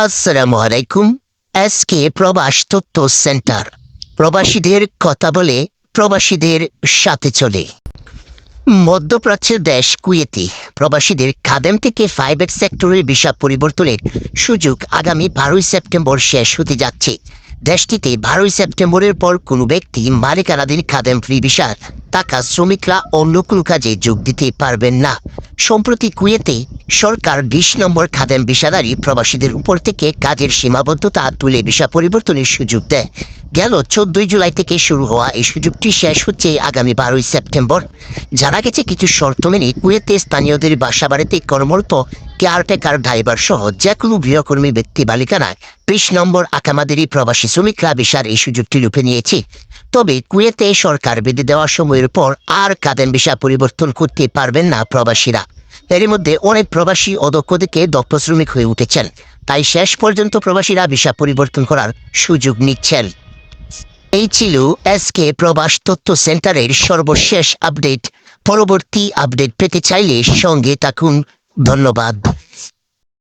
আসসালামু আলাইকুম এসকে প্রবাস তথ্য সেন্টার। প্রবাসীদের কথা বলে প্রবাসীদের সাথে চলে। মধ্যপ্রাচ্যের দেশ কুয়েতি, প্রবাসীদের খাদেম থেকে প্রাইভেট সেক্টরের ভিসা পরিবর্তনের সুযোগ আগামী বারোই সেপ্টেম্বর শেষ হতে যাচ্ছে। দেশটিতে বারোই সেপ্টেম্বরের পর কোনো ব্যক্তি মালিকানাধীন খাদেম ফ্রি ভিসার টাকা শ্রমিকরা অন্য কোনো কাজে যোগ দিতে পারবেন না। সম্প্রতি কুয়েতে সরকার বিশ নম্বর খাদেম ভিসাদারী প্রবাসীদের উপর থেকে কাজের সীমাবদ্ধতা তুলে ভিসা পরিবর্তনের সুযোগ দেয়। গেল চোদ্দই জুলাই থেকে শুরু হওয়া এই সুযোগটি শেষ হচ্ছে আগামী বারোই সেপ্টেম্বর। জানা গেছে কিছু শর্ত মেনে কুয়েতে স্থানীয়দের বাসা বাড়িতে কর্মরত কেয়ারটেকার ড্রাইভার সহ যে কোনো গৃহকর্মী, ব্যক্তি, বালিকানায় বিশ নম্বর আকামাদেরই প্রবাসী শ্রমিকরা বিশার এই সুযোগটি লুপে নিয়েছে। তবে কুয়েতে সরকার বেঁধে দেওয়ার সময়ের পর আর কাদেন ভিসা পরিবর্তন করতে পারবেন না প্রবাসীরা। এর মধ্যে অনেক প্রবাসী অদক্ষ থেকে দক্ষ শ্রমিক হয়ে উঠেছেন। তাই শেষ পর্যন্ত প্রবাসীরা ভিসা পরিবর্তন করার সুযোগ নিচ্ছেন। এই ছিল এসকে প্রবাস তথ্য সেন্টারের সর্বশেষ আপডেট। পরবর্তী আপডেট পেতে চাইলে সঙ্গে থাকুন ধন্যবাদ।